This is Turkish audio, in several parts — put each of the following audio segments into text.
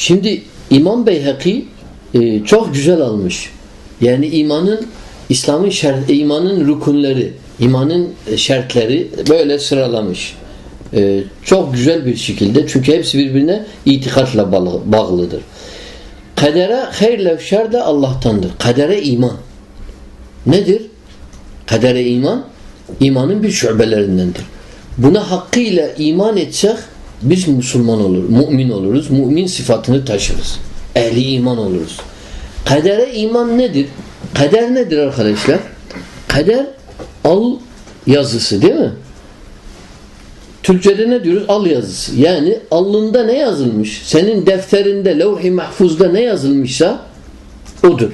Şimdi İmam Beyhaki e, çok güzel almış. Yani imanın İslam'ın şert, imanın rukunları, imanın şartları böyle sıralamış. E, çok güzel bir şekilde. Çünkü hepsi birbirine itikatla bağlıdır. Kadere hayırla şer de Allah'tandır. Kadere iman. Nedir? Kadere iman imanın bir şubelerindendir. Buna hakkıyla iman etsek biz Müslüman olur, mümin oluruz. Mümin sıfatını taşırız. Ehli iman oluruz. Kadere iman nedir? Kader nedir arkadaşlar? Kader al yazısı değil mi? Türkçede ne diyoruz? Al yazısı. Yani alnında ne yazılmış? Senin defterinde, levh-i mahfuzda ne yazılmışsa odur.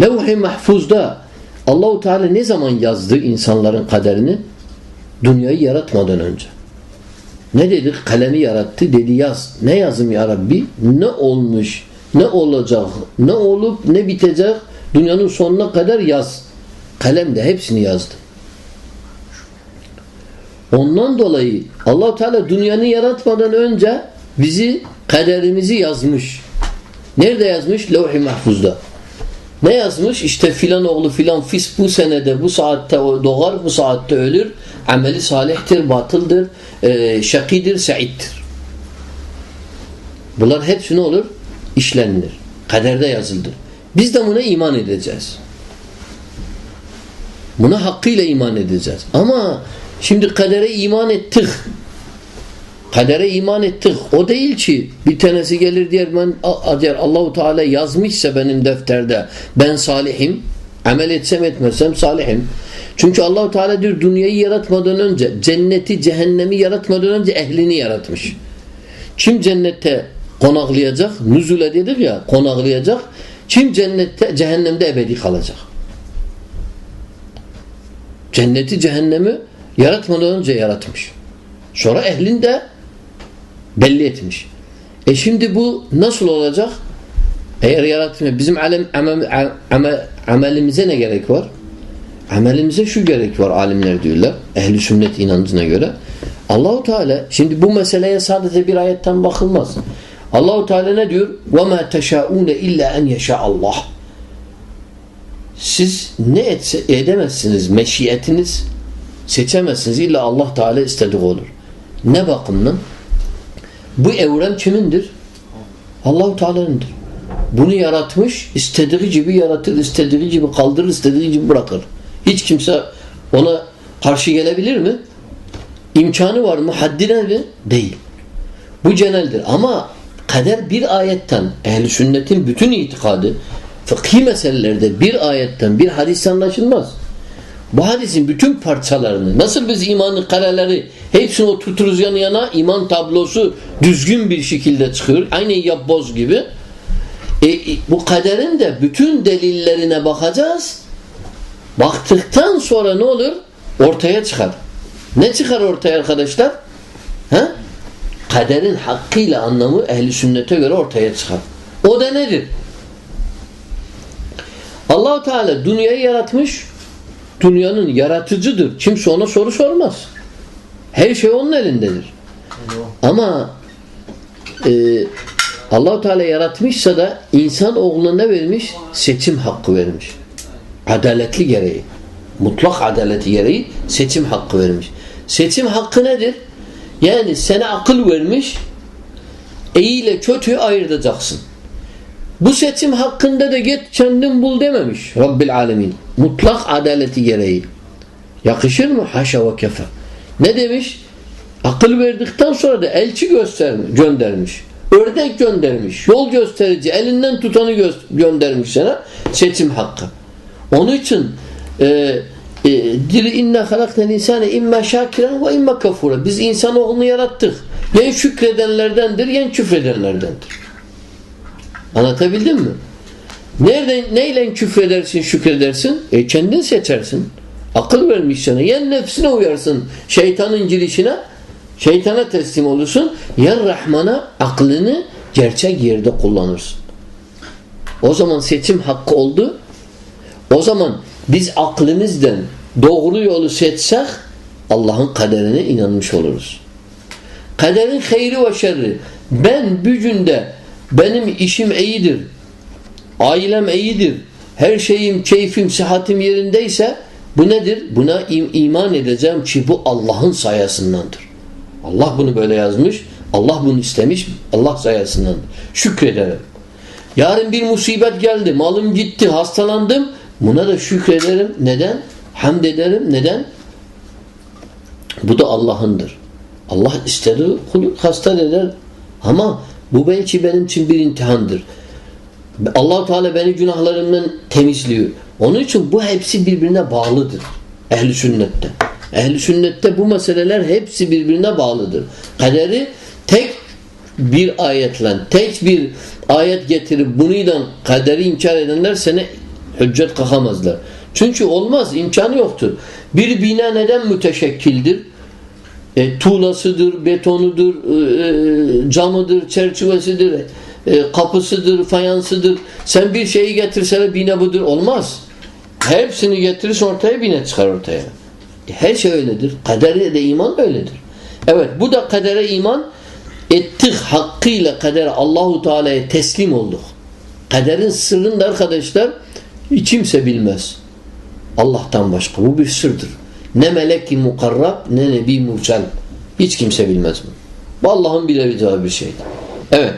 Levh-i mahfuzda Allahu Teala ne zaman yazdı insanların kaderini? Dünyayı yaratmadan önce. Ne dedik? Kalemi yarattı. Dedi yaz. Ne yazım ya Rabbi? Ne olmuş? Ne olacak? Ne olup ne bitecek? Dünyanın sonuna kadar yaz. Kalem de hepsini yazdı. Ondan dolayı allah Teala dünyanı yaratmadan önce bizi kaderimizi yazmış. Nerede yazmış? Levh-i Mahfuz'da. Ne yazmış? İşte filan oğlu filan fis bu senede bu saatte doğar bu saatte ölür. Ameli salihtir, batıldır, e, şakidir, saittir. Bunlar hepsi ne olur? İşlenilir. Kaderde yazıldır. Biz de buna iman edeceğiz. Buna hakkıyla iman edeceğiz. Ama şimdi kadere iman ettik. Kadere iman ettik. O değil ki bir tanesi gelir diyer ben diğer Allahu Teala yazmışsa benim defterde ben salihim. Amel etsem etmesem salihim. Çünkü Allahu Teala diyor dünyayı yaratmadan önce cenneti cehennemi yaratmadan önce ehlini yaratmış. Kim cennette konaklayacak? Nüzule dedik ya konaklayacak. Kim cennette cehennemde ebedi kalacak. Cenneti cehennemi yaratmadan önce yaratmış. Sonra ehlin de belli etmiş. E şimdi bu nasıl olacak? Eğer yaratmıyor. Bizim alem, amel, amel, amelimize ne gerek var? Amelimize şu gerek var alimler diyorlar. Ehli sünnet inancına göre. Allahu Teala şimdi bu meseleye sadece bir ayetten bakılmaz. Allahu Teala ne diyor? Ve ma teşaune illa en yeşa Allah. Siz ne etse, edemezsiniz meşiyetiniz seçemezsiniz illa Allah Teala istediği olur. Ne bakımdan? Bu evren kimindir? Allahu Teala'nındır. Bunu yaratmış, istediği gibi yaratır, istediği gibi kaldırır, istediği gibi bırakır. Hiç kimse ona karşı gelebilir mi? İmkanı var mı? Haddine mi? Değil. Bu geneldir. Ama kader bir ayetten, ehli sünnetin bütün itikadı, fıkhi meselelerde bir ayetten, bir hadis anlaşılmaz. Bu hadisin bütün parçalarını, nasıl biz imanın kareleri hepsini oturturuz yan yana, iman tablosu düzgün bir şekilde çıkıyor. Aynı yapboz gibi. E, e, bu kaderin de bütün delillerine bakacağız. Baktıktan sonra ne olur? Ortaya çıkar. Ne çıkar ortaya arkadaşlar? He? Kaderin hakkıyla anlamı ehli sünnete göre ortaya çıkar. O da nedir? Allahu Teala dünyayı yaratmış. Dünyanın yaratıcıdır. Kimse ona soru sormaz. Her şey onun elindedir. Ama e, Allahu Teala yaratmışsa da insan oğluna vermiş? Seçim hakkı vermiş. Adaletli gereği. Mutlak adaleti gereği seçim hakkı vermiş. Seçim hakkı nedir? Yani sana akıl vermiş iyi ile kötüyü ayıracaksın. Bu seçim hakkında da git kendin bul dememiş Rabbil Alemin. Mutlak adaleti gereği. Yakışır mı? Haşa ve kefe. Ne demiş? Akıl verdikten sonra da elçi göstermiş, göndermiş. Ördek göndermiş. Yol gösterici. Elinden tutanı gö göndermiş sana. Seçim hakkı. Onun için e, e, dil inne halaknel insane imma şakiren ve imma kafura. Biz insanoğlunu yarattık. Yen şükredenlerdendir, yen küfredenlerdendir. Anlatabildim mi? Nereden, neyle küfredersin, şükredersin? E kendin seçersin. Akıl vermiş sana. Yen nefsine uyarsın. Şeytanın girişine şeytana teslim olursun. Yen Rahman'a aklını gerçek yerde kullanırsın. O zaman seçim hakkı oldu. O zaman biz aklımızdan doğru yolu seçsek Allah'ın kaderine inanmış oluruz. Kaderin hayri ve şerri ben bücünde benim işim iyidir. Ailem iyidir. Her şeyim, keyfim, sıhhatim yerindeyse bu nedir? Buna im- iman edeceğim ki bu Allah'ın sayesindendir. Allah bunu böyle yazmış. Allah bunu istemiş. Allah sayesindendir. Şükrederim. Yarın bir musibet geldi. Malım gitti. Hastalandım. Buna da şükrederim. Neden? Hamd ederim. Neden? Bu da Allah'ındır. Allah istedi kulu hasta eder. Ama bu belki benim için bir imtihandır. allah Teala beni günahlarımdan temizliyor. Onun için bu hepsi birbirine bağlıdır. Ehli sünnette. Ehli sünnette bu meseleler hepsi birbirine bağlıdır. Kaderi tek bir ayetle, tek bir ayet getirip bunuyla kaderi inkar edenler seni hüccet kalkamazlar. Çünkü olmaz, imkanı yoktur. Bir bina neden müteşekkildir? E, tuğlasıdır, betonudur, e, camıdır, çerçevesidir, e, kapısıdır, fayansıdır. Sen bir şeyi getirsene bina budur. Olmaz. Hepsini getirirsen ortaya bina çıkar ortaya. E, her şey öyledir. Kadere de iman öyledir. Evet bu da kadere iman ettik hakkıyla kadere Allahu Teala'ya teslim olduk. Kaderin sırrını da arkadaşlar kimse bilmez. Allah'tan başka. Bu bir sırdır. Ne melek-i mukarrab ne nebi mursel. Hiç kimse bilmez bunu. Bu Allah'ın bilebileceği bir şeydir. Evet.